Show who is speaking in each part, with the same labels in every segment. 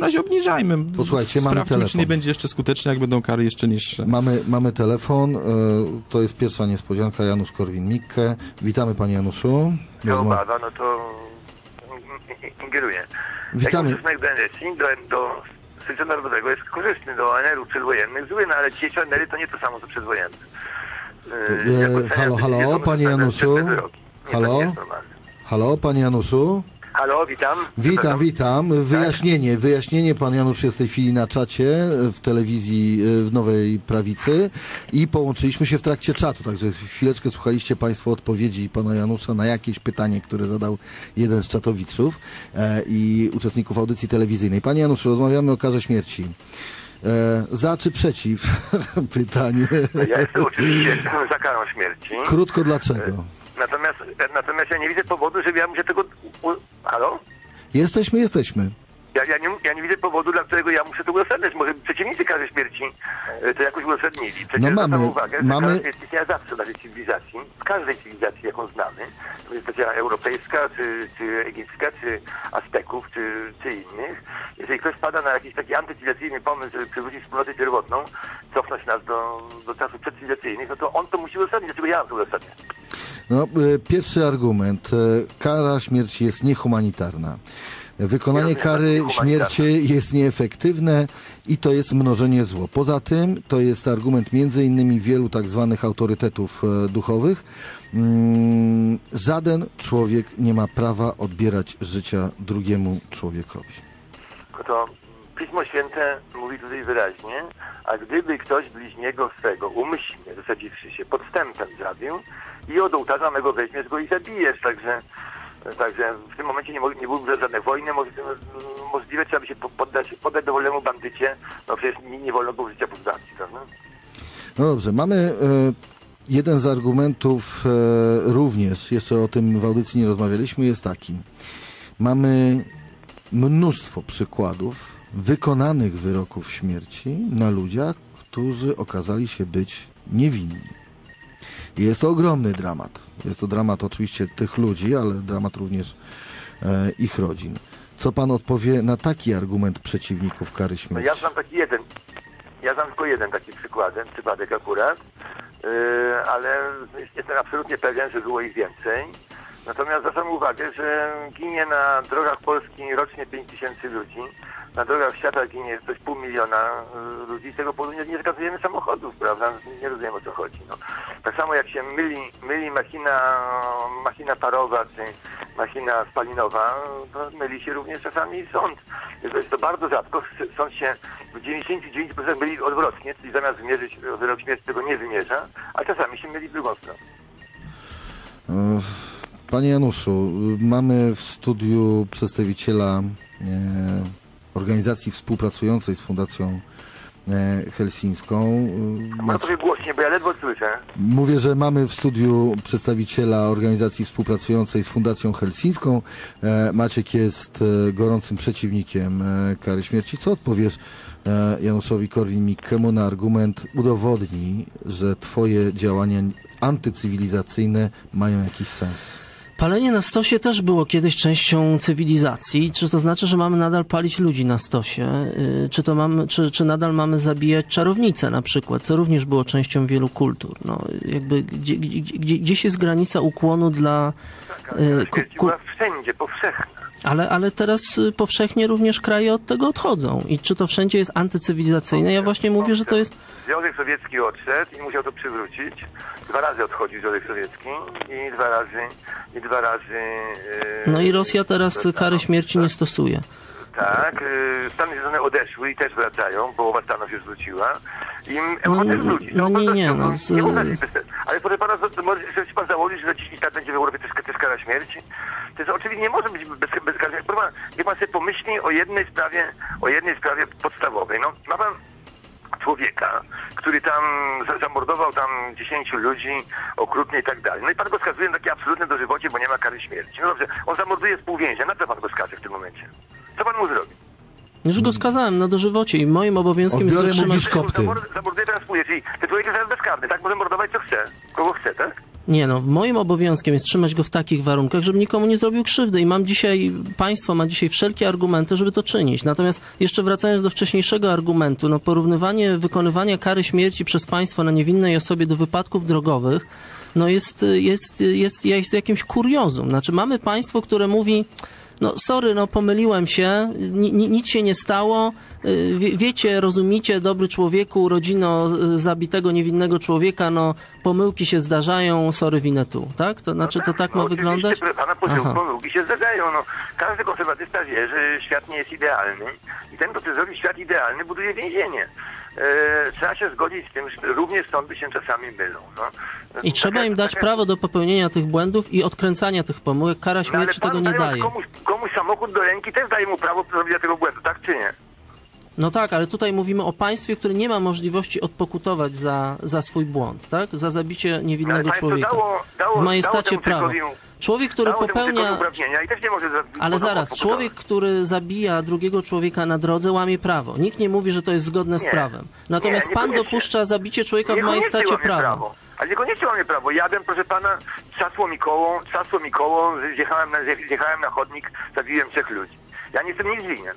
Speaker 1: takim razie obniżajmy.
Speaker 2: Posłuchajcie, mamy
Speaker 1: Sprawdźmy, czy
Speaker 2: telefon.
Speaker 1: nie będzie jeszcze skuteczne, jak będą kary jeszcze niższe.
Speaker 2: Mamy, mamy telefon, e, to jest pierwsza niespodzianka, Janusz Korwin-Mikke. Witamy panie Januszu.
Speaker 3: się
Speaker 2: Rozma-
Speaker 3: obawa, no to in- in- ingeruje.
Speaker 2: Witamy.
Speaker 3: Stosunek do do, Stolicy Narodowego jest korzystny do ONR-ów przedwojennych, zły, no ale dzisiejsze ONR-y to nie to samo co przedwojenne. Yy,
Speaker 2: E,
Speaker 3: jak
Speaker 2: halo, halo, panie Januszu? Halo? Halo, panie Januszu?
Speaker 3: Halo, witam.
Speaker 2: Witam, witam. Wyjaśnienie, wyjaśnienie. Pan Janusz jest w tej chwili na czacie e, w telewizji e, w Nowej Prawicy i połączyliśmy się w trakcie czatu, także chwileczkę słuchaliście Państwo odpowiedzi pana Janusza na jakieś pytanie, które zadał jeden z czatowiczów e, i uczestników audycji telewizyjnej. Panie Januszu, rozmawiamy o karze śmierci. E, za czy przeciw? Pytanie.
Speaker 3: Ja jestem oczywiście za karą śmierci.
Speaker 2: Krótko dlaczego?
Speaker 3: Natomiast, natomiast ja nie widzę powodu, żeby ja muszę tego... U... Halo?
Speaker 2: Jesteśmy, jesteśmy.
Speaker 3: Ja, ja, nie, ja nie widzę powodu, dla którego ja muszę to uzasadniać. Może przeciwnicy kary śmierci e, to jakoś uzasadnili. Przecież
Speaker 2: No mamy-
Speaker 3: uwagę, że
Speaker 2: mamy-
Speaker 3: kara śmierci istniała zawsze w naszej cywilizacji. W każdej cywilizacji, jaką znamy. To jest ta europejska, czy, czy egipska, czy Azteków, czy, czy innych. Jeżeli ktoś pada na jakiś taki antycywilizacyjny pomysł, żeby przywrócić wspólnotę pierwotną, cofnąć nas do, do czasów przedcywilizacyjnych, no to on to musi uzasadnić. Dlaczego ja mam to uzasadniać?
Speaker 2: No, e, pierwszy argument. E, Kara śmierci jest niehumanitarna. Wykonanie
Speaker 3: Nie
Speaker 2: kary śmierci jest nieefektywne i to jest mnożenie zło. Poza tym to jest argument między innymi wielu tak zwanych autorytetów e, duchowych. Mm, Żaden człowiek nie ma prawa odbierać życia drugiemu człowiekowi.
Speaker 3: No to Pismo Święte mówi tutaj wyraźnie, a gdyby ktoś bliźniego swego umyślnie zasadziwszy się podstępem zabił i od ołtarza mego weźmiesz go i zabijesz, także Także w tym momencie nie, nie byłyby żadne wojny, mo- możliwe trzeba by się po- poddać, poddać dowolnemu bandycie, no przecież nie, nie wolno było życia pozbawić, prawda?
Speaker 2: No dobrze, mamy e, jeden z argumentów e, również, jeszcze o tym w audycji nie rozmawialiśmy, jest taki. Mamy mnóstwo przykładów wykonanych wyroków śmierci na ludziach, którzy okazali się być niewinni. Jest to ogromny dramat. Jest to dramat oczywiście tych ludzi, ale dramat również e, ich rodzin. Co pan odpowie na taki argument przeciwników kary
Speaker 3: No
Speaker 2: śmierci?
Speaker 3: ja znam taki jeden, ja znam tylko jeden taki przykładem, przypadek akurat, yy, ale jestem absolutnie pewien, że było ich więcej. Natomiast zwracam uwagę, że ginie na drogach Polski rocznie 5 tysięcy ludzi. Na drogach świata ginie coś pół miliona y, ludzi. Z tego powodu nie, nie samochodów, prawda? Nie rozumiem o co chodzi. No. Tak samo jak się myli, myli machina, machina parowa czy machina spalinowa, to myli się również czasami sąd. Jest to bardzo rzadko. Sąd się w 99% myli odwrotnie, czyli zamiast wymierzyć wyrok śmierci, tego nie wymierza, a czasami się myli w drugą stronę.
Speaker 2: Panie Januszu, mamy w studiu przedstawiciela e, organizacji współpracującej z Fundacją e, Helsińską. E,
Speaker 3: trochę głośniej, bo ja ledwo słyszę.
Speaker 2: Mówię, że mamy w studiu przedstawiciela organizacji współpracującej z Fundacją Helsińską. E, Maciek jest gorącym przeciwnikiem kary śmierci. Co odpowiesz Januszowi Korwin-Mikkemu na argument udowodni, że twoje działania antycywilizacyjne mają jakiś sens?
Speaker 4: Palenie na stosie też było kiedyś częścią cywilizacji. Czy to znaczy, że mamy nadal palić ludzi na stosie? Y, Czy, to mamy, czy, czy nadal mamy zabijać czarownice na przykład, co również było częścią wielu kultur? No, jakby gdzie, gdzie, gdzie, gdzieś jest granica ukłonu dla... y, ku-
Speaker 3: Śmierć
Speaker 4: ku-
Speaker 3: była wszędzie, powszechna.
Speaker 4: Ale, ale teraz y, powszechnie również kraje od tego odchodzą. I czy to wszędzie jest antycywilizacyjne? Ja właśnie mówię, że to jest...
Speaker 3: Związek Sowiecki odszedł i musiał to przywrócić. Dwa razy odchodził Związek Sowiecki i dwa razy i dwa razy. e,
Speaker 4: No i Rosja teraz kary śmierci nie stosuje.
Speaker 3: Tak, e, Stany Zjednoczone odeszły i też wracają, połowa Stanów już wróciła. I
Speaker 4: No
Speaker 3: Europa też wróci.
Speaker 4: no nie, nie, no z-
Speaker 3: nie można się bez- Ale proszę pana, może sobie pan założyć, że dziś tak będzie w Europie też, też kara śmierci? To jest oczywiście nie może być bez, bezkarnie. Jak pan, niech pan sobie pomyśli o jednej sprawie, o jednej sprawie podstawowej. No, ma pan człowieka, który tam za- zamordował tam 10 ludzi okrutnie i tak dalej. No i pan go skazuje na takie absolutne dożywocie, bo nie ma kary śmierci. No dobrze, on zamorduje współwięźnia. Na co pan go skaże w tym momencie? Co pan mu zrobi?
Speaker 4: Już go skazałem na dożywocie i moim obowiązkiem
Speaker 2: Odbiorę
Speaker 4: jest
Speaker 2: mu
Speaker 4: dotrzymać...
Speaker 2: biszkopty.
Speaker 3: Zamord- Zamorduje teraz współwięźnia, czyli ten człowiek jest teraz bezkarny, tak? Może mordować co chce, kogo chce, tak?
Speaker 4: Nie no, moim obowiązkiem jest trzymać go w takich warunkach, żeby nikomu nie zrobił krzywdy i mam dzisiaj, państwo ma dzisiaj wszelkie argumenty, żeby to czynić. Natomiast jeszcze wracając do wcześniejszego argumentu, no porównywanie wykonywania kary śmierci przez państwo na niewinnej osobie do wypadków drogowych, no jest, jest, jest, jest jakimś kuriozum. Znaczy mamy państwo, które mówi, no sorry, no pomyliłem się, ni, ni, nic się nie stało, y, wie, wiecie, rozumicie, dobry człowieku, rodzino y, zabitego niewinnego człowieka, no pomyłki się zdarzają, sorry, winę tu, tak? To znaczy to tak ma
Speaker 3: no,
Speaker 4: wyglądać?
Speaker 3: Oczywiście, proszę pana pomyłki, pomyłki się zdarzają. No, każdy konserwatysta wie, że świat nie jest idealny i ten, kto chce zrobić świat idealny, buduje więzienie. E, trzeba się zgodzić z tym, że również sądy się czasami mylą. No.
Speaker 4: I trzeba im dać prawo do popełnienia tych błędów i odkręcania tych pomyłek. Kara
Speaker 3: No,
Speaker 4: śmierci
Speaker 3: pan
Speaker 4: tego nie daje.
Speaker 3: Komuś, komuś samochód do ręki też daje mu prawo zrobienia tego błędu, tak czy nie?
Speaker 4: No tak, ale tutaj mówimy o państwie, które nie ma możliwości odpokutować za, za swój błąd, tak? Za zabicie
Speaker 3: Ale
Speaker 4: niewinnego człowieka.
Speaker 3: dało, dało,
Speaker 4: W majestacie prawa. Człowiek, który popełnia...
Speaker 3: nie
Speaker 4: Ale zaraz, człowiek, który zabija drugiego człowieka na drodze, łamie prawo. Nikt nie mówi, że to jest zgodne z
Speaker 3: Nie.
Speaker 4: prawem. Natomiast
Speaker 3: Nie,
Speaker 4: pan
Speaker 3: niekoniecznie.
Speaker 4: dopuszcza zabicie człowieka w majestacie prawa.
Speaker 3: prawo. Ale niekoniecznie łamie prawo. Jadę, proszę pana, trzasło mi koło, trzasło mi koło, zjechałem na, zjechałem na chodnik, zabiłem trzech ludzi. Ja nie jestem nic winien.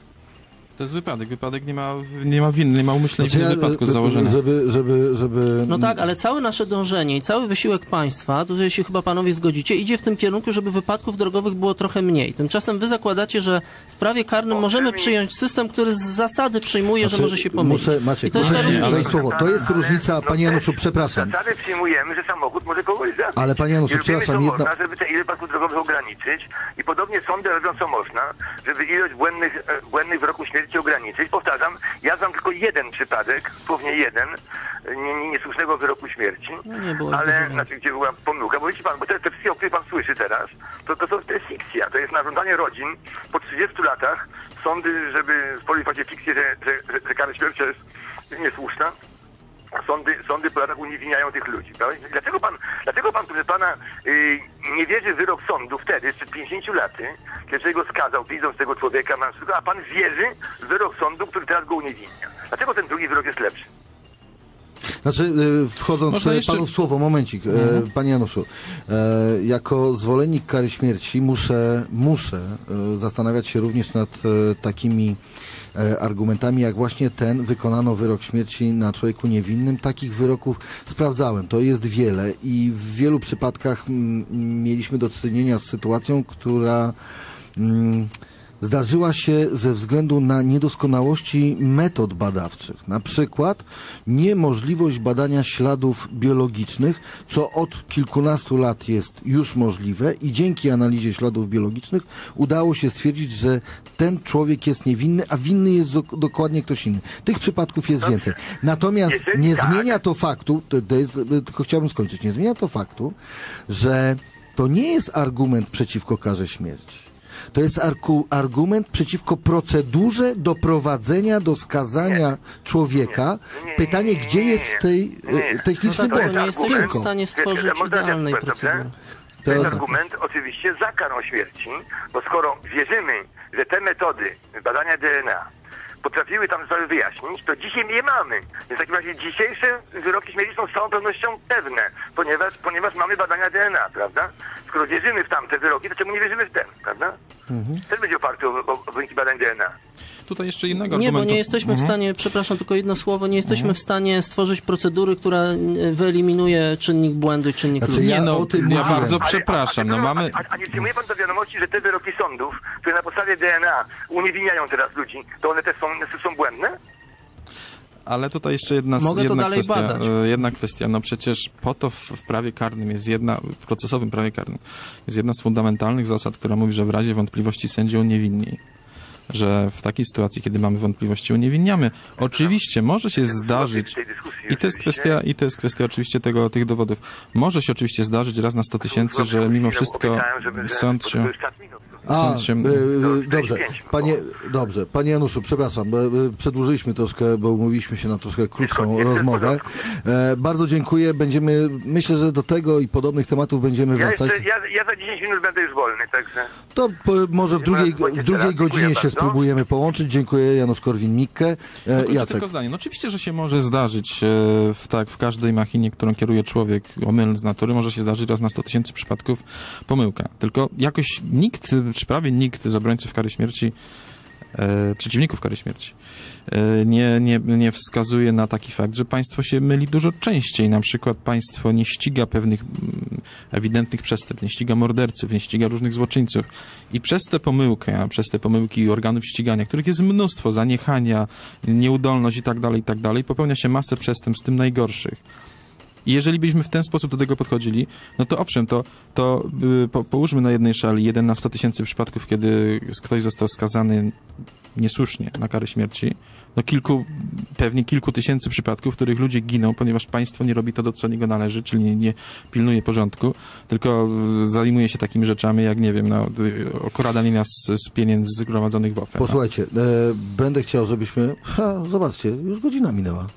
Speaker 1: To jest wypadek. Wypadek nie ma, nie ma winy, nie ma umyślnej
Speaker 2: Znaczy
Speaker 1: winy wypadku z
Speaker 2: e,
Speaker 1: założenia.
Speaker 2: Żeby, żeby, żeby...
Speaker 4: No tak, ale całe nasze dążenie i cały wysiłek państwa, tutaj się chyba panowie zgodzicie, idzie w tym kierunku, żeby wypadków drogowych było trochę mniej. Tymczasem wy zakładacie, że w prawie karnym możemy przyjąć system, który z zasady przyjmuje, że
Speaker 2: Znaczy,
Speaker 4: może się pomylić.
Speaker 2: Muszę, Maciek,
Speaker 4: I to jest
Speaker 2: muszę
Speaker 1: ale-
Speaker 2: słowo. To jest
Speaker 3: Ale-
Speaker 2: różnica,
Speaker 3: no
Speaker 2: panie Januszu,
Speaker 3: też
Speaker 2: przepraszam.
Speaker 3: Zasady przyjmujemy, że samochód może kogoś zabić.
Speaker 2: Ale, panie Januszu, przepraszam, jedna-
Speaker 3: można, żeby te ile wypadków drogowych ograniczyć i podobnie sądy robią co można, żeby ilość błędnych, e, błędnych wyroków śmierci ograniczyć. Powtarzam, ja znam tylko jeden przypadek, słownie jeden, nie, nie, niesłusznego wyroku śmierci,
Speaker 4: No
Speaker 3: ale znaczy, gdzie była pomyłka. Bo wiecie pan, bo te, te wszystkie, o których pan słyszy teraz, to, to, to, to jest fikcja, to jest narządzanie rodzin. Po 30 latach sądy, żeby stworzyć właśnie fikcję, że, że, że, że kara śmierci jest niesłuszna, a sądy, sądy po latach uniewinniają tych ludzi. Prawda? Dlaczego pan, dlaczego pan, proszę pana, y, nie wierzy w wyrok sądu wtedy, sprzed 50 laty, kiedy go skazał, widząc tego człowieka, a pan wierzy w wyrok sądu, który teraz go uniewinnia? Dlaczego ten drugi wyrok jest lepszy?
Speaker 2: Znaczy, y, wchodząc
Speaker 1: Można
Speaker 2: e,
Speaker 1: jeszcze-
Speaker 2: panu w słowo, momencik, e, panie Januszu, jako zwolennik kary śmierci muszę, muszę zastanawiać się również nad takimi argumentami, jak właśnie ten, wykonano wyrok śmierci na człowieku niewinnym. Takich wyroków sprawdzałem, to jest wiele i w wielu przypadkach mm, mieliśmy do czynienia z sytuacją, która mm, zdarzyła się ze względu na niedoskonałości metod badawczych. Na przykład niemożliwość badania śladów biologicznych, co od kilkunastu lat jest już możliwe i dzięki analizie śladów biologicznych udało się stwierdzić, że ten człowiek jest niewinny, a winny jest dok- dokładnie ktoś inny. Tych przypadków jest
Speaker 3: Dobrze.
Speaker 2: więcej. Natomiast
Speaker 3: Jeżeli
Speaker 2: nie
Speaker 3: tak-
Speaker 2: zmienia to faktu, to, to jest, tylko chciałbym skończyć, nie zmienia to faktu, że to nie jest argument przeciwko karze śmierci. To jest arku, argument przeciwko procedurze doprowadzenia do skazania człowieka.
Speaker 3: Nie, nie,
Speaker 2: Pytanie,
Speaker 3: nie,
Speaker 2: gdzie
Speaker 3: nie,
Speaker 2: jest
Speaker 3: nie.
Speaker 2: tej
Speaker 3: Nie.
Speaker 2: e, techniczny
Speaker 4: No tak,
Speaker 2: błąd?
Speaker 4: nie jesteśmy w
Speaker 2: Tylko.
Speaker 4: stanie stworzyć idealnej procedury.
Speaker 3: To jest
Speaker 2: tak.
Speaker 3: argument oczywiście za karą śmierci, bo skoro wierzymy, że te metody badania DNA potrafiły tam sprawy wyjaśnić, to dzisiaj je mamy. Więc w takim razie dzisiejsze wyroki śmierci są z całą pewnością pewne, ponieważ, ponieważ mamy badania DNA, prawda? Skoro wierzymy w tamte wyroki, to czemu nie wierzymy w ten, prawda?
Speaker 2: Mhm.
Speaker 3: Ten będzie oparty o, o, wyniki badań DNA.
Speaker 1: Tutaj jeszcze innego
Speaker 4: Nie, bo
Speaker 1: argumentu.
Speaker 4: nie jesteśmy w
Speaker 1: Mhm.
Speaker 4: stanie, przepraszam, tylko jedno słowo, nie jesteśmy w stanie stworzyć procedury, która e, wyeliminuje czynnik błędu i czynnik
Speaker 2: Znaczy, ja
Speaker 1: Nie no,
Speaker 2: o tym
Speaker 1: ja bardzo
Speaker 3: Ale-
Speaker 1: przepraszam, no
Speaker 3: a, a,
Speaker 1: mamy...
Speaker 3: A, a nie przyjmuje pan do wiadomości, że te wyroki sądów, które na podstawie DNA uniewinniają teraz ludzi, to one też są, są błędne?
Speaker 1: Ale tutaj jeszcze jedna,
Speaker 4: Mogę to
Speaker 1: jedna
Speaker 4: dalej
Speaker 1: kwestia.
Speaker 4: badać.
Speaker 1: e, Jedna kwestia. No przecież po to w, w prawie karnym jest jedna, w procesowym prawie karnym, jest jedna z fundamentalnych zasad, która mówi, że w razie wątpliwości sędzia uniewinni. Że w takiej sytuacji, kiedy mamy wątpliwości, uniewinniamy. Oczywiście może się zdarzyć, i to jest kwestia, i to jest kwestia oczywiście tego, tych dowodów. Może się oczywiście zdarzyć raz na 100 tysięcy, że mimo wszystko sąd się...
Speaker 2: A,
Speaker 1: się...
Speaker 2: e, e, dobrze,
Speaker 3: 45
Speaker 2: panie, dobrze, panie Januszu, przepraszam, bo, e, przedłużyliśmy troszkę, bo umówiliśmy się na troszkę krótszą rozmowę. E, bardzo dziękuję, będziemy, myślę, że do tego i podobnych tematów będziemy
Speaker 3: Ja,
Speaker 2: wracać.
Speaker 3: jeszcze, ja, ja za 10 minut będę już wolny, także...
Speaker 2: To po, może w drugiej, w drugiej godzinie
Speaker 3: Dziękuję
Speaker 2: się
Speaker 3: bardzo.
Speaker 2: spróbujemy połączyć. Dziękuję, Janusz Korwin-Mikke. E, Jacek.
Speaker 1: tylko zdanie. No oczywiście, że się może zdarzyć e, w, tak, w każdej machinie, którą kieruje człowiek, omylny z natury, może się zdarzyć raz na 100 tysięcy przypadków pomyłka. Tylko jakoś nikt, czy prawie nikt z obrońców kary śmierci, e, przeciwników kary śmierci, e, nie, nie, nie wskazuje na taki fakt, że państwo się myli dużo częściej. Na przykład państwo nie ściga pewnych mm, ewidentnych przestępstw, nie ściga morderców, nie ściga różnych złoczyńców. I przez tę pomyłkę, przez te pomyłki organów ścigania, których jest mnóstwo, zaniechania, nieudolność i tak dalej, i tak dalej, popełnia się masę przestępstw, w tym najgorszych. I jeżeli byśmy w ten sposób do tego podchodzili, no to owszem, to, to y, po, połóżmy na jednej szali 1 na 100 tysięcy przypadków, kiedy ktoś został skazany niesłusznie na karę śmierci, no kilku, pewnie kilku tysięcy przypadków, w których ludzie giną, ponieważ państwo nie robi to, do co niego należy, czyli nie, pilnuje porządku, tylko y, zajmuje się takimi rzeczami, jak nie wiem, no, y, okradanie z, z pieniędzy zgromadzonych w OFE. No.
Speaker 2: Posłuchajcie, e, będę chciał, żebyśmy... Ha, zobaczcie, już godzina minęła.